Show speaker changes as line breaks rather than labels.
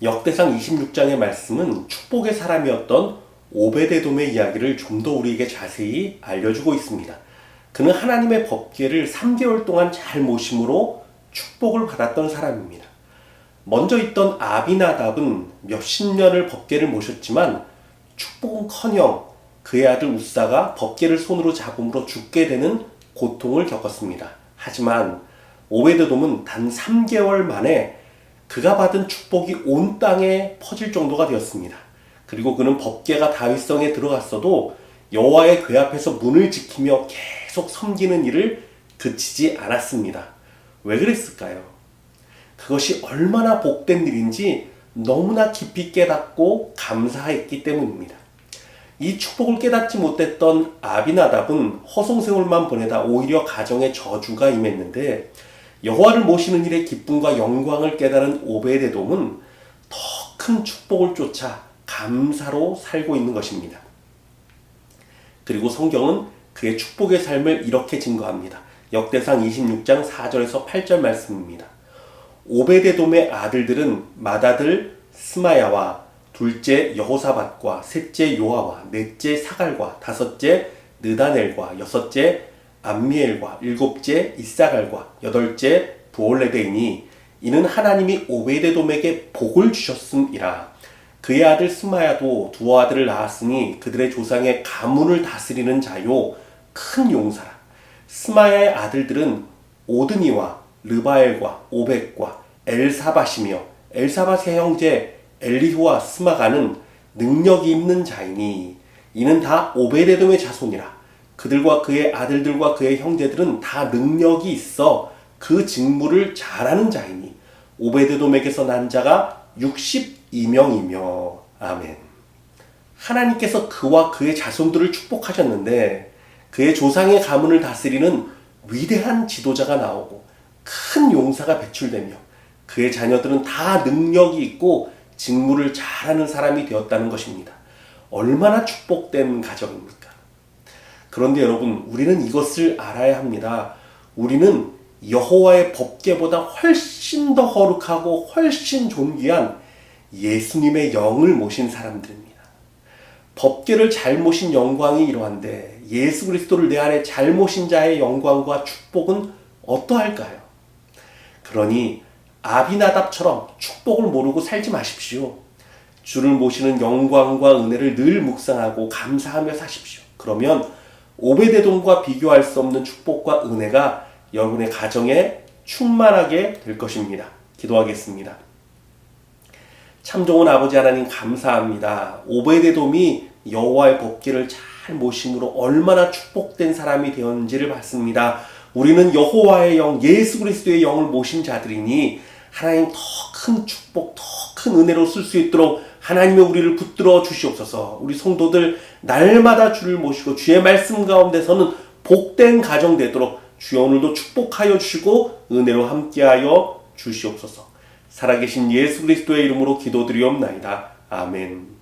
역대상 26장의 말씀은 축복의 사람이었던 오베데돔의 이야기를 좀 더 우리에게 자세히 알려주고 있습니다. 그는 하나님의 법궤를 3개월 동안 잘 모심으로 축복을 받았던 사람입니다. 먼저 있던 아비나답은 몇십 년을 법궤를 모셨지만 축복은커녕 그의 아들 우사가 법궤를 손으로 잡음으로 죽게 되는 고통을 겪었습니다. 하지만 오베드돔은 단 3개월 만에 그가 받은 축복이 온 땅에 퍼질 정도가 되었습니다. 그리고 그는 법궤가 다윗성에 들어갔어도 여호와의 궤 앞에서 문을 지키며 계속 섬기는 일을 그치지 않았습니다. 왜 그랬을까요? 그것이 얼마나 복된 일인지 너무나 깊이 깨닫고 감사했기 때문입니다. 이 축복을 깨닫지 못했던 아비나답은 허송세월만 보내다 오히려 가정에 저주가 임했는데 여호와를 모시는 일의 기쁨과 영광을 깨달은 오베데돔은 더 큰 축복을 쫓아 감사로 살고 있는 것입니다. 그리고 성경은 그의 축복의 삶을 이렇게 증거합니다. 역대상 26장 4절에서 8절 말씀입니다. 오베데돔의 아들들은 마다들 스마야와 둘째 여호사밧과 셋째 요아와 넷째 사갈과 다섯째 느다넬과 여섯째 암미엘과 일곱째 이사갈과 여덟째 부올레데이니 이는 하나님이 오베데돔에게 복을 주셨음이라. 그의 아들 스마야도 두 아들을 낳았으니 그들의 조상의 가문을 다스리는 자요 큰 용사라. 스마야의 아들들은 오드니와 르바엘과 오백과 엘사바시며 엘사바의 형제 엘리후와 스마가는 능력이 있는 자이니 이는 다 오베데돔의 자손이라 그들과 그의 아들들과 그의 형제들은 다 능력이 있어 그 직무를 잘하는 자이니 오베데돔에게서 난 자가 62명이며 아멘. 하나님께서 그와 그의 자손들을 축복하셨는데 그의 조상의 가문을 다스리는 위대한 지도자가 나오고 큰 용사가 배출되며 그의 자녀들은 다 능력이 있고 직무를 잘하는 사람이 되었다는 것입니다. 얼마나 축복된 가정입니까? 그런데 여러분, 우리는 이것을 알아야 합니다. 우리는 여호와의 법계보다 훨씬 더 거룩하고 훨씬 존귀한 예수님의 영을 모신 사람들입니다. 법계를 잘 모신 영광이 이러한데 예수 그리스도를 내 안에 잘 모신 자의 영광과 축복은 어떠할까요? 그러니 아비나답처럼 축복을 모르고 살지 마십시오. 주를 모시는 영광과 은혜를 늘 묵상하고 감사하며 사십시오. 그러면 오베데돔과 비교할 수 없는 축복과 은혜가 여러분의 가정에 충만하게 될 것입니다. 기도하겠습니다. 참 좋은 아버지 하나님 감사합니다. 오베데돔이 여호와의 법궤를 잘 모심으로 얼마나 축복된 사람이 되었는지를 봤습니다. 우리는 여호와의 영, 예수 그리스도의 영을 모신 자들이니 하나님 더 큰 축복, 더 큰 은혜로 쓸 수 있도록 하나님의 우리를 붙들어 주시옵소서. 우리 성도들 날마다 주를 모시고 주의 말씀 가운데서는 복된 가정 되도록 주여 오늘도 축복하여 주시고 은혜로 함께하여 주시옵소서. 살아계신 예수 그리스도의 이름으로 기도드리옵나이다. 아멘.